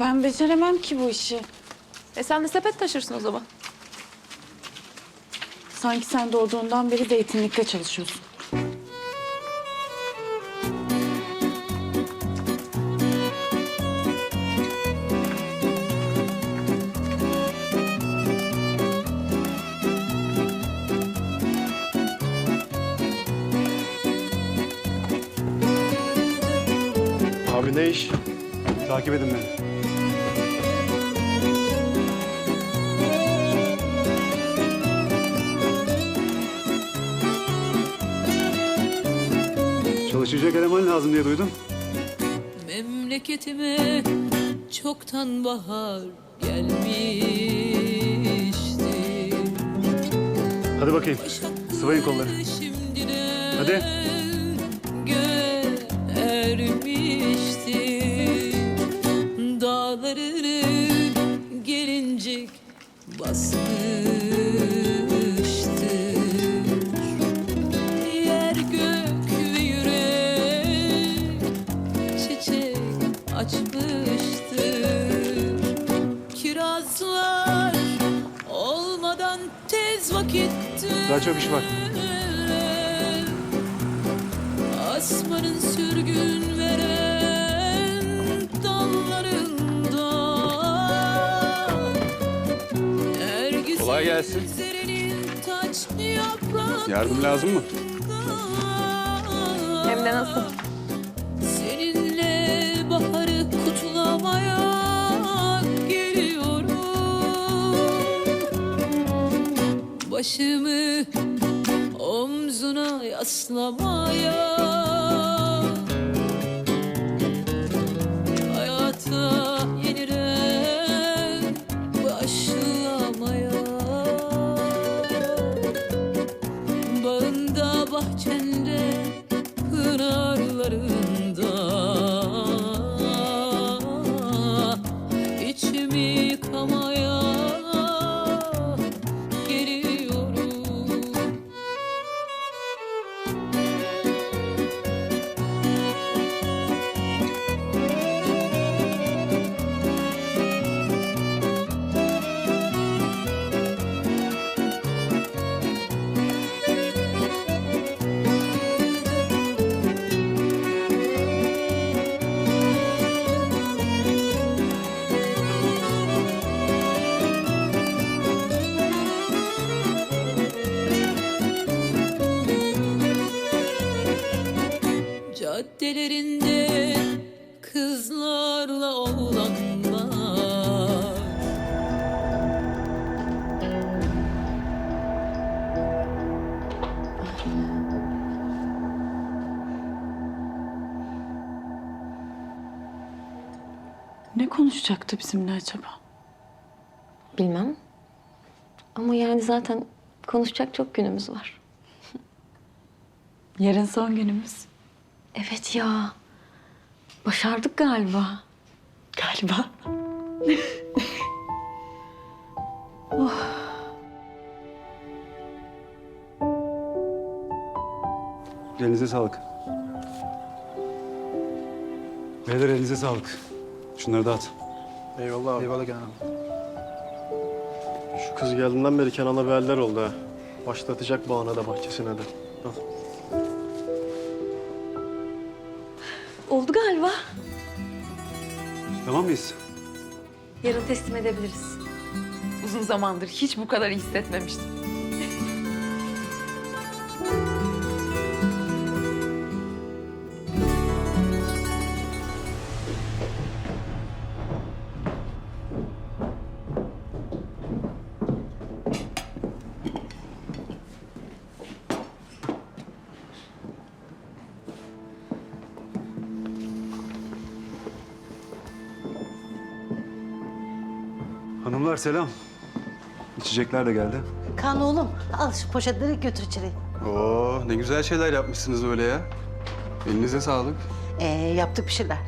Ben beceremem ki bu işi. E sen de sepet taşırsın o zaman. Sanki sen doğduğundan beri zeytinlikte çalışıyorsun. Abi ne iş? Takip edin beni. Çalışacak eleman lazım diye duydum. Memleketime çoktan bahar gelmişti. Hadi bakayım. Sıvayın kolları. Hadi. ermişti. Dağlarını gelincik basmıştı. Daha çok iş var. Asmanın sürgün veren dallarında Kolay gelsin. Yardım lazım mı? Hem de nasıl? Başımı omzuna yaslamaya. Hayata yeniden başlamaya. Bağında bahçende pınarlarında. İçimi yıkamaya Caddelerinde kızlarla oğlanlar Ne konuşacaktı bizimle acaba? Bilmem. Ama yani zaten konuşacak çok günümüz var. Yarın son günümüz. Evet ya. Başardık galiba. Galiba. Elinize sağlık. Beyler elinize sağlık. Şunları dağıt. Eyvallah abi. Eyvallah Kenan Şu kız geldiğinden beri Kenan'a bir haller oldu ha. Başlatacak bağına da bahçesine de. Al. Tamam mıyız? Yarın teslim edebiliriz. Uzun zamandır hiç bu kadar iyi hissetmemiştim. Hanımlar selam. İçecekler de geldi. Kan oğlum al şu poşetleri götür içeri. Oo ne güzel şeyler yapmışsınız öyle ya. Elinize sağlık. Ee, yaptık bir şeyler.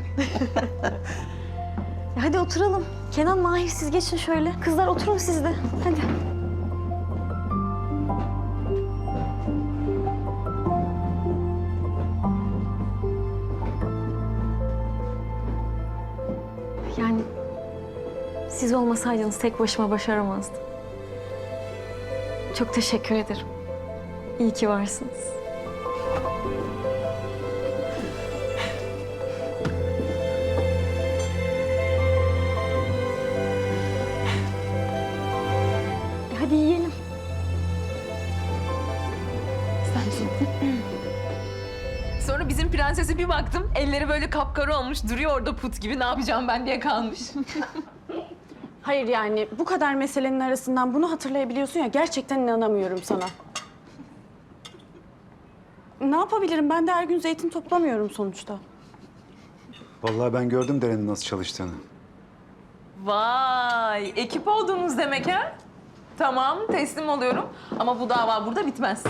Hadi oturalım. Kenan, Mahir siz geçin şöyle. Kızlar oturun siz de. Hadi. Siz olmasaydınız tek başıma başaramazdım. Çok teşekkür ederim. İyi ki varsınız. Hadi yiyelim. Sonra bizim prensese bir baktım. Elleri böyle kapkara olmuş. Duruyor orada put gibi. Ne yapacağım ben diye kalmış. Hayır yani bu kadar meselenin arasından bunu hatırlayabiliyorsun ya gerçekten inanamıyorum sana. Ne yapabilirim? Ben de her gün zeytin toplamıyorum sonuçta. Vallahi ben gördüm Deren'in nasıl çalıştığını. Vay, ekip oldunuz demek ha? Tamam, teslim oluyorum. Ama bu dava burada bitmez.